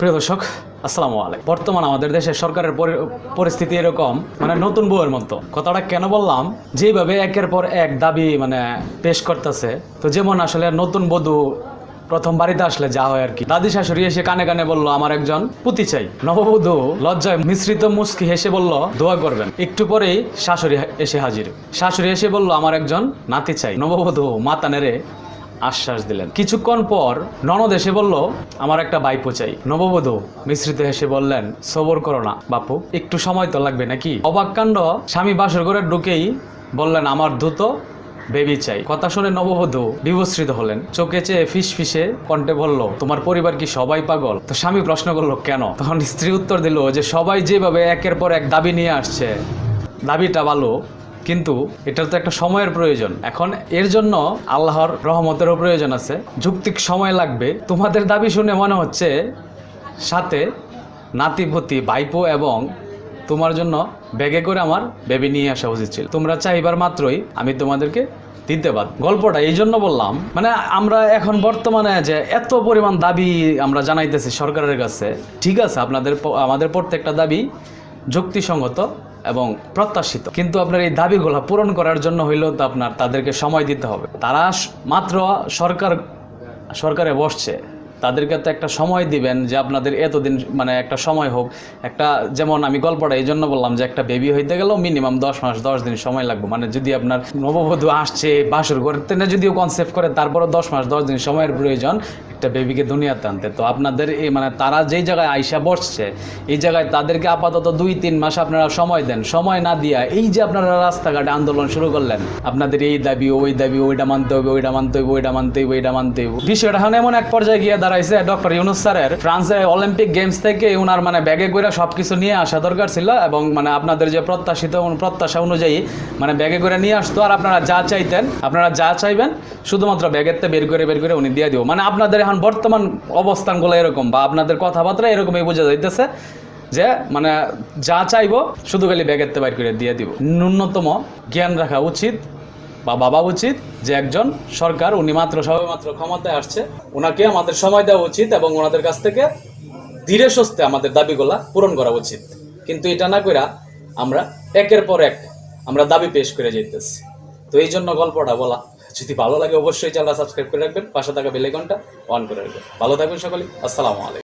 প্রিয় দর্শক, আসসালামু আলাইকুম। বর্তমান আমাদের দেশের সরকারের পরি- পরিস্থিতি এরকম মানে নতুন বউয়ের মতো। কথাটা কেন বললাম? যেভাবে একের পর এক দাবি মানে পেশ করতেছে, তো যেমন আসলে নতুন বধূ প্রথম বাড়িতে আসলে যা হয় আর কি। দাদি শাশুড়ি এসে কানে কানে বলল, আমার একজন পুতি চাই। নববধূ লজ্জায় মিশ্রিত মুস্কি হেসে বলল, দোয়া করবেন। একটু পরেই শাশুড়ি এসে হাজির। শাশুড়ি এসে বলল, আমার একজন নাতি চাই। নববধূ মাথা নেড়ে আশ্বাস দিলেন। কিছুক্ষণ পর ননদ এসে বলল, আমার একটা বাইপো চাই। নববধূ মিশ্রিত হেসে বললেন, সবর করো না, বাপু, একটু সময় তো লাগবে নাকি? অবাক কাণ্ড, স্বামী বাসর ঘরে ঢুকেই বললেন, আমার দ্রুত বেবি চাই। কথা শুনে নববধূ বিবস্ত্রিত হলেন। চোখে চেয়ে ফিস ফিসে কণ্ঠে বলল, তোমার পরিবার কি সবাই পাগল? তো স্বামী প্রশ্ন করল, কেন? তখন স্ত্রী উত্তর দিল যে, সবাই যেভাবে একের পর এক দাবি নিয়ে আসছে, দাবিটা ভালো। কিন্তু এটার তো একটা সময়ের প্রয়োজন। এখন এর জন্য আল্লাহর রহমতেরও প্রয়োজন আছে। যুক্তিক সময় লাগবে। তোমাদের দাবি শুনে মনে হচ্ছে সাথে নাতিপতি ভাইপো এবং তোমার জন্য ব্যাগে করে আমার বেবি নিয়ে আসা উচিত ছিল। তোমরা চাইবার মাত্রই আমি তোমাদেরকে দিতে পার গল্পটা এই জন্য বললাম। মানে আমরা এখন বর্তমানে যে এত পরিমাণ দাবি আমরা জানাইতেছি সরকারের কাছে, ঠিক আছে, আপনাদের আমাদের প্রত্যেকটা দাবি যুক্তিসঙ্গত। এবং প্রত্যাশিত। কিন্তু আপনার এই দাবিগুলো পূরণ করার জন্য হইলেও তো আপনার তাদেরকে সময় দিতে হবে। তারা মাত্র সরকার, সরকারে বসছে। তাদেরকে তো একটা সময় দিবেন যে আপনাদের এতদিন মানে একটা সময় হোক। একটা যেমন আমি গল্পটা এই জন্য বললাম যে একটা বেবি হইতে গেলেও মিনিমাম দশ মাস, দশ দিন সময় লাগবে। মানে যদি আপনার নববধূ আসছে, বাসর করতে না যদিও কনসেপ্ট করে, তারপরও দশ মাস, দশ দিন সময়ের প্রয়োজন একটা বেবিকে দুনিয়াতে আনতে। তো আপনাদের এই মানে তারা যেই জায়গায় আইসা বসছে, এই জায়গায় তাদেরকে আপাতত দুই, তিন মাস আপনারা সময় দেন। সময় না দিয়া এই যে আপনারা রাস্তাঘাটে আন্দোলন শুরু করলেন, আপনাদের এই দাবি, ওই দাবি, ওইটা মানতে হবে, ওইটা মানতে হবে, ওইটা মানতে হবে, ওইটা মানতে হবে। বিষয়টা এমন এক পর্যায়ে গিয়ে দাঁড়াইছে ডক্টর ইউনুস স্যারের। ফ্রান্সের অলিম্পিক গেমস থেকে ওনার মানে ব্যাগে করে সব কিছু নিয়ে আসা দরকার ছিল এবং মানে আপনাদের যে প্রত্যাশিত প্রত্যাশা অনুযায়ী মানে ব্যাগে করে নিয়ে আসতো আর আপনারা যা চাইতেন, আপনারা যা চাইবেন, শুধুমাত্র ব্যাগেরতে বের করে বের করে উনি দিয়ে দিব। মানে আপনাদের এখন বর্তমান অবস্থানগুলো এরকম বা আপনাদের কথাবার্তা এরকমই বোঝা যাইতেছে যে মানে যা চাইব, শুধু খালি ব্যাগের ব্যাগেরতে বাইর করে দিয়ে দিব। ন্যূনতম জ্ঞান রাখা উচিত। বা বাবা উচিত যে একজন সরকার, উনি মাত্র সবেমাত্র ক্ষমতায় আসছে ওনাকে আমাদের সময় দেওয়া উচিত এবং ওনাদের কাছ থেকে ধীরে সুস্থে আমাদের দাবিগুলা পূরণ করা উচিত। কিন্তু এটা না কইরা আমরা একের পর এক আমরা দাবি পেশ করে যেতেছি তো এই জন্য গল্পটা বলা, যদি ভালো লাগে অবশ্যই চ্যানেল সাবস্ক্রাইব করে রাখবেন, পাশে থাকা বেলাইকনটা অন করে রাখবেন। ভালো থাকবেন সকলে আসসালামু আলাইকুম।